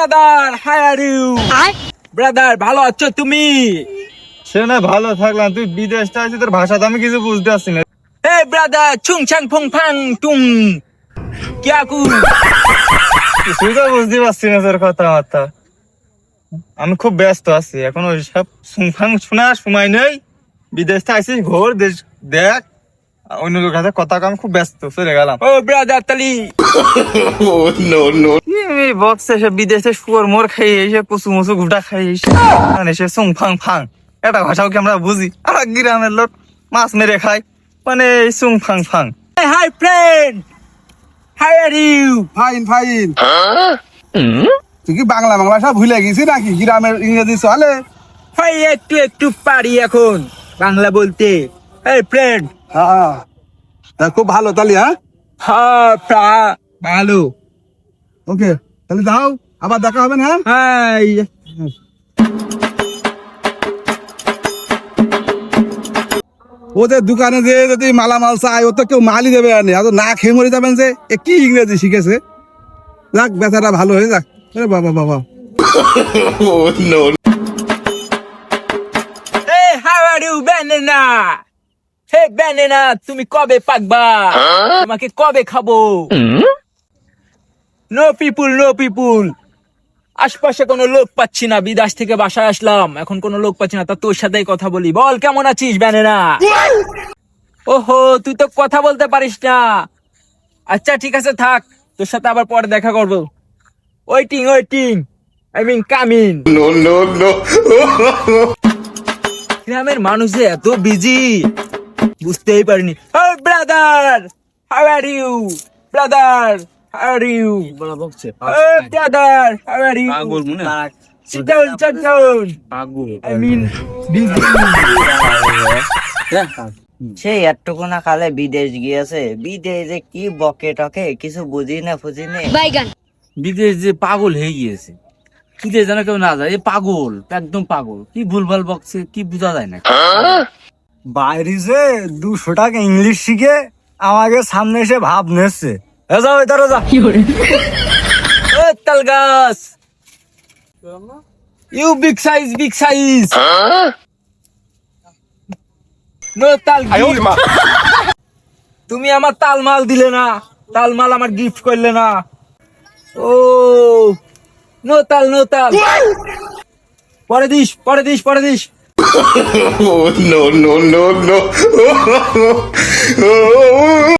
Brother hi are you brother ভালো আছো তুমি? সে না ভালো থাকলাম। তুই বিদেশটা আছিস তোর ভাষা তো আমি কিছু বুঝতে পারছি না। হে ব্রাদার ছুং ছাং ফুং ফাং টুং। কিয়া কু কিছুই তো বুঝতে পারছি না তোর কথাবার্তা। আমি খুব ব্যস্ত আছি এখন ওই সব সুংফাং শোনার সময় নেই। বিদেশ থেকে আইসিস ঘোর দেশ দেখ। অন্য লোকের সাথে কথা কম খুব ব্যস্ত চলে গেলাম। ও ব্রাদার তালি। এই বক্সে এসে বিদেশে শুয়োর মোর খাই এসে কচু মুচু ঘুটা খাই এসে সুং ফাং ফাং। এটা ভাষাও কি আমরা বুঝি? আর গ্রামের লোক মাছ মেরে খায় মানে এই সুং ফাং ফাং। Hi friend hi are you fine fine তুই কি বাংলা বাংলা সব ভুলে গেছিস নাকি? গ্রামের ইংরেজি চলে। হাই একটু একটু পারি এখন বাংলা বলতে। এই ফ্রেন্ড হ্যাঁ। খুব ভালো তাহলে হ্যাঁ? হ্যাঁ ভালো। ওকে তাহলে যাও আবার দেখা হবে না হ্যাঁ? ওদের দোকানে যে যদি মালামাল চাই ও তো কেউ মালই দেবে না আর না খেয়ে মরে যাবেন যে এ কি ইংরেজি শিখেছে? যাক বেচারা ভালো হয়ে যাক। আরে বাবা বাবা। Hey how are you banana hey banana তুমি কবে পাকবা? তোমাকে কবে খাব? No people no people. আশপাশে কোনো লোক পাচ্ছি না বিদেশ থেকে বাসায় আসলাম। এখন কোনো লোক পাচ্ছি না তা তোর সাথেই কথা বলি। বল কেমন আছিস ব্যানেনা? ওহো তুই তো কথা বলতে পারিস না। আচ্ছা ঠিক আছে থাক। তোর সাথে আবার পরে দেখা করব। Waiting waiting. I mean coming গ্রামের মানুষ যে এত বিজি। বুঝতেই পারিনি। Brother how are you brother how are you brother how are you Sit down, sit down. I mean, busy. সেই একটুকু না কালে বিদেশ গিয়েছে। বিদেশে কি বকে টকে কিছু বুঝি না ফুঝি না। বিদেশ যে পাগল হয়ে গিয়েছে। কি যে যেন কেউ না যায়। এ পাগল একদম পাগল। কি ভুলভাল বকছে কি বোঝা যায় না। বাইরে যে দুশো টাকা ইংলিশ শিখে আমাকে সামনে এসে ভাব নেছে। যাও এদারো যা। Oh, Talgas. You big size, big size. No তাল তুমি আমার তালমাল দিলে না তালমাল আমার গিফট করলে না। ও নো তাল নো তাল। পরে দিস পরে দিস পরে this. oh, no, no, no, no.